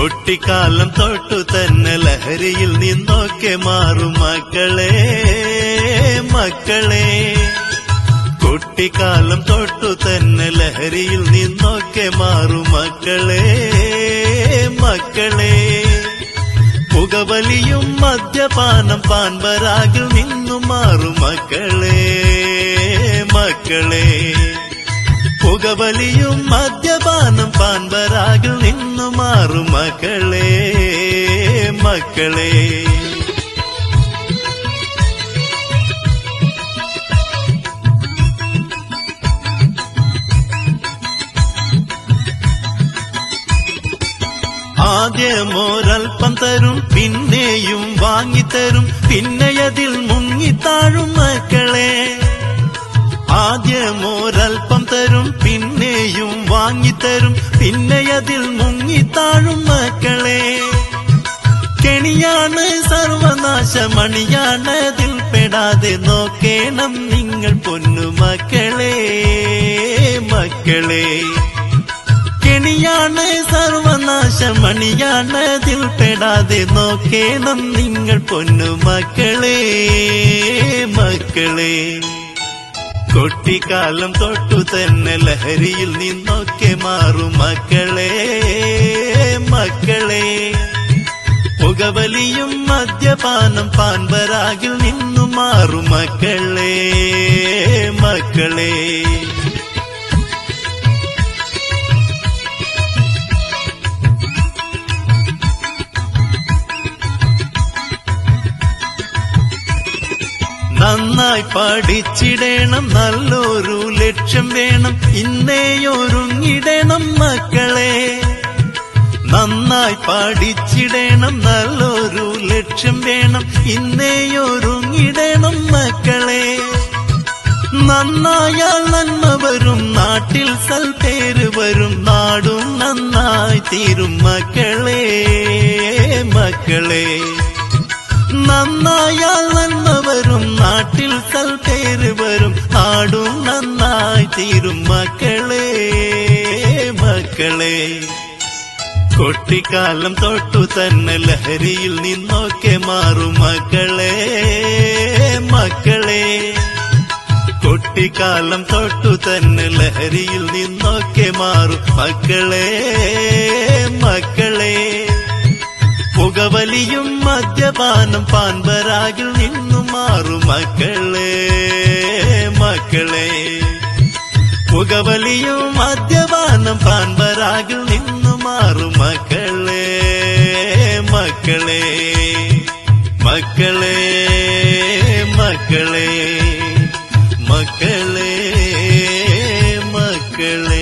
കുട്ടിക്കാലം തൊട്ടു തന്നെ ലഹരിയിൽ നിന്നൊക്കെ മാറും മക്കളെ മക്കളെ. കുട്ടിക്കാലം തൊട്ടു തന്നെ ലഹരിയിൽ നിന്നൊക്കെ മാറും മക്കളെ മക്കളെ. പുകവലിയും മദ്യപാനം പാൻപരാഗിൽ നിന്നും മാറും മക്കളെ മക്കളെ. പുകവലിയും മദ്യപാനം പാൻപരാഗിൽ നിന്നു മാറും മക്കളെ മക്കളെ. ആദ്യമോരൽപ്പം തരും പിന്നെയും വാങ്ങിത്തരും പിന്നെയതിൽ മുങ്ങിത്താഴും മക്കളെ. ആദ്യമോരൽപ്പം തരും പിന്നെയും വാങ്ങിത്തരും. പിന്നെയതിൽ മുങ്ങിത്താഴും മക്കളെ. കെണിയാണ് സർവനാശമണിയാണ്. അതിൽ പെടാതെ നോക്കേണം നിങ്ങൾ പൊന്നു മക്കളെ മക്കളെ. കെണിയാണ് സർവനാശമണിയാണ്. അതിൽ പെടാതെ നോക്കേണം നിങ്ങൾ പൊന്നു മക്കളെ മക്കളെ. കുട്ടിക്കാലം തൊട്ടു തന്നെ ലഹരിയിൽ നിന്നൊക്കെ മാറും മക്കളെ മക്കളെ. പുകവലിയും മദ്യപാനം പാൻപരാഗിൽ നിന്നും മാറും മക്കളെ മക്കളെ. നന്നായി പഠിച്ചിടേണം നല്ലൊരു ലക്ഷ്യം വേണം ഇന്നേയൊരുങ്ങിടണം മക്കളെ. നന്നായി പഠിച്ചിടേണം നല്ലൊരു ലക്ഷ്യം വേണം ഇന്നേയൊരുങ്ങിടണം മക്കളെ. നന്നായാൽ നന്മ വരും നാട്ടിൽ സൽപ്പേര് വരും നാടും നന്നായി തീരും മക്കളെ മക്കളെ. നന്നായാൽ നന്മ നാട്ടിൽ സൽപ്പേര് വരും. ആടും നന്നായി തീരും മക്കളെ മക്കളെ. കുട്ടിക്കാലം തൊട്ടു തന്നെ ലഹരിയിൽ നിന്നൊക്കെ മാറും മക്കളെ മക്കളെ. കുട്ടിക്കാലം തൊട്ടു തന്നെ ലഹരിയിൽ നിന്നൊക്കെ മാറും മക്കളെ. വലിയും മദ്യപാനം പാൻപരാഗിൽ നിന്നും മാറും മക്കളെ മക്കളെ. പുകവലിയും മദ്യപാനം പാൻപരാഗിൽ നിന്നും മാറും മക്കളെ മക്കളെ. മക്കളെ മക്കളെ. മക്കളെ മക്കളെ.